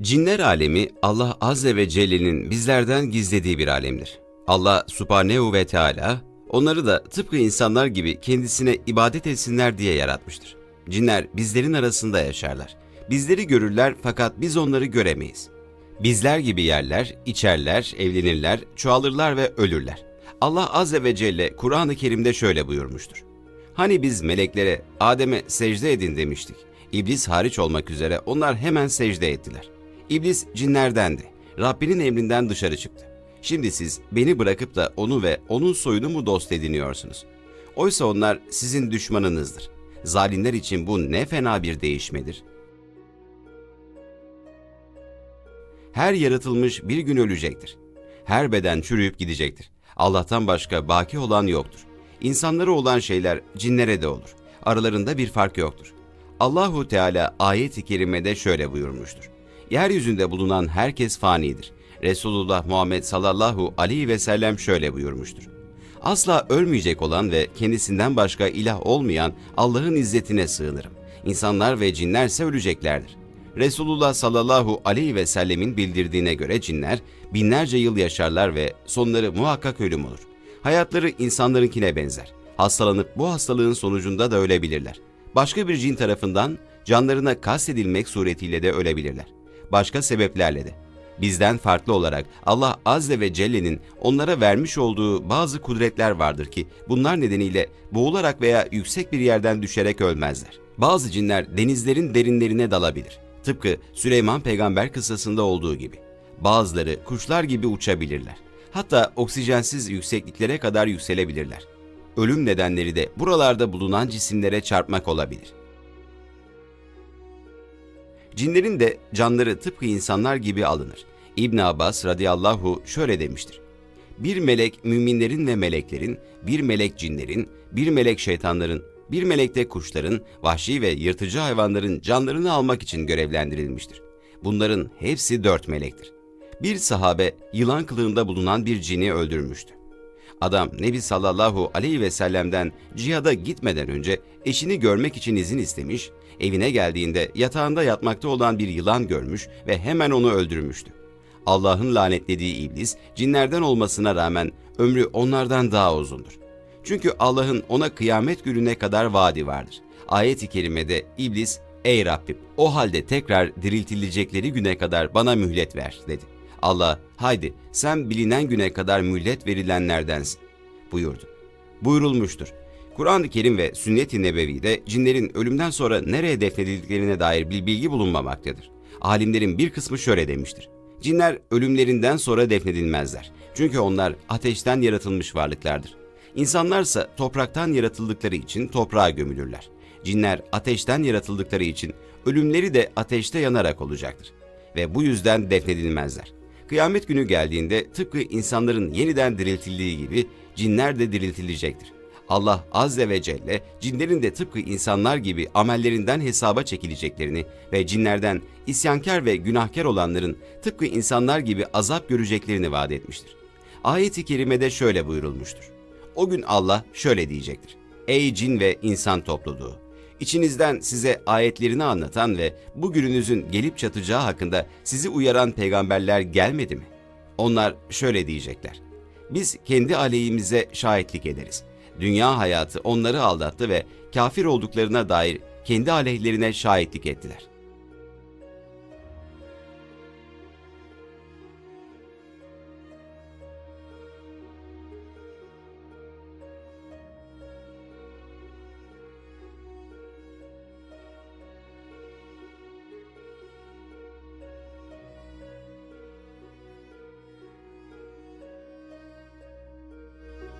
Cinler alemi Allah Azze ve Celle'nin bizlerden gizlediği bir alemdir. Allah Subhanehu ve Teala onları da tıpkı insanlar gibi kendisine ibadet etsinler diye yaratmıştır. Cinler bizlerin arasında yaşarlar. Bizleri görürler fakat biz onları göremeyiz. Bizler gibi yerler, içerler, evlenirler, çoğalırlar ve ölürler. Allah Azze ve Celle Kur'an-ı Kerim'de şöyle buyurmuştur. Hani biz meleklere Adem'e secde edin demiştik. İblis hariç olmak üzere onlar hemen secde ettiler. İblis cinlerdendi. Rabbinin emrinden dışarı çıktı. Şimdi siz beni bırakıp da onu ve onun soyunu mu dost ediniyorsunuz? Oysa onlar sizin düşmanınızdır. Zalimler için bu ne fena bir değişmedir. Her yaratılmış bir gün ölecektir. Her beden çürüyüp gidecektir. Allah'tan başka baki olan yoktur. İnsanlara olan şeyler cinlere de olur. Aralarında bir fark yoktur. Allahu Teala ayet-i kerimede şöyle buyurmuştur. Yeryüzünde bulunan herkes fanidir. Resulullah Muhammed sallallahu aleyhi ve sellem şöyle buyurmuştur. Asla ölmeyecek olan ve kendisinden başka ilah olmayan Allah'ın izzetine sığınırım. İnsanlar ve cinlerse öleceklerdir. Resulullah sallallahu aleyhi ve sellemin bildirdiğine göre cinler binlerce yıl yaşarlar ve sonları muhakkak ölüm olur. Hayatları insanlarınkine benzer. Hastalanıp bu hastalığın sonucunda da ölebilirler. Başka bir cin tarafından canlarına kastedilmek suretiyle de ölebilirler. Başka sebeplerle de. Bizden farklı olarak Allah Azze ve Celle'nin onlara vermiş olduğu bazı kudretler vardır ki bunlar nedeniyle boğularak veya yüksek bir yerden düşerek ölmezler. Bazı cinler denizlerin derinlerine dalabilir. Tıpkı Süleyman peygamber kıssasında olduğu gibi. Bazıları kuşlar gibi uçabilirler. Hatta oksijensiz yüksekliklere kadar yükselebilirler. Ölüm nedenleri de buralarda bulunan cisimlere çarpmak olabilir. Cinlerin de canları tıpkı insanlar gibi alınır. İbn Abbas radıyallahu şöyle demiştir. Bir melek müminlerin ve meleklerin, bir melek cinlerin, bir melek şeytanların, bir melek de kuşların, vahşi ve yırtıcı hayvanların canlarını almak için görevlendirilmiştir. Bunların hepsi dört melektir. Bir sahabe yılan kılığında bulunan bir cini öldürmüştü. Adam Nebi sallallahu aleyhi ve sellem'den cihada gitmeden önce eşini görmek için izin istemiş, evine geldiğinde yatağında yatmakta olan bir yılan görmüş ve hemen onu öldürmüştü. Allah'ın lanetlediği iblis cinlerden olmasına rağmen ömrü onlardan daha uzundur. Çünkü Allah'ın ona kıyamet gününe kadar vaadi vardır. Ayet-i kerimede iblis, ey Rabbim o halde tekrar diriltilecekleri güne kadar bana mühlet ver dedi. Allah, haydi sen bilinen güne kadar mühlet verilenlerdensin buyurdu. Buyurulmuştur. Kur'an-ı Kerim ve Sünnet-i Nebevi'de cinlerin ölümden sonra nereye defnedildiklerine dair bir bilgi bulunmamaktadır. Alimlerin bir kısmı şöyle demiştir. Cinler ölümlerinden sonra defnedilmezler. Çünkü onlar ateşten yaratılmış varlıklardır. İnsanlarsa topraktan yaratıldıkları için toprağa gömülürler. Cinler ateşten yaratıldıkları için ölümleri de ateşte yanarak olacaktır. Ve bu yüzden defnedilmezler. Kıyamet günü geldiğinde tıpkı insanların yeniden diriltildiği gibi cinler de diriltilecektir. Allah Azze ve Celle cinlerin de tıpkı insanlar gibi amellerinden hesaba çekileceklerini ve cinlerden isyankar ve günahkar olanların tıpkı insanlar gibi azap göreceklerini vaat etmiştir. Ayet-i kerimede şöyle buyurulmuştur. O gün Allah şöyle diyecektir. Ey cin ve insan topluluğu! İçinizden size ayetlerini anlatan ve bu gününüzün gelip çatacağı hakkında sizi uyaran peygamberler gelmedi mi? Onlar şöyle diyecekler. Biz kendi aleyhimize şahitlik ederiz. Dünya hayatı onları aldattı ve kafir olduklarına dair kendi aleyhlerine şahitlik ettiler.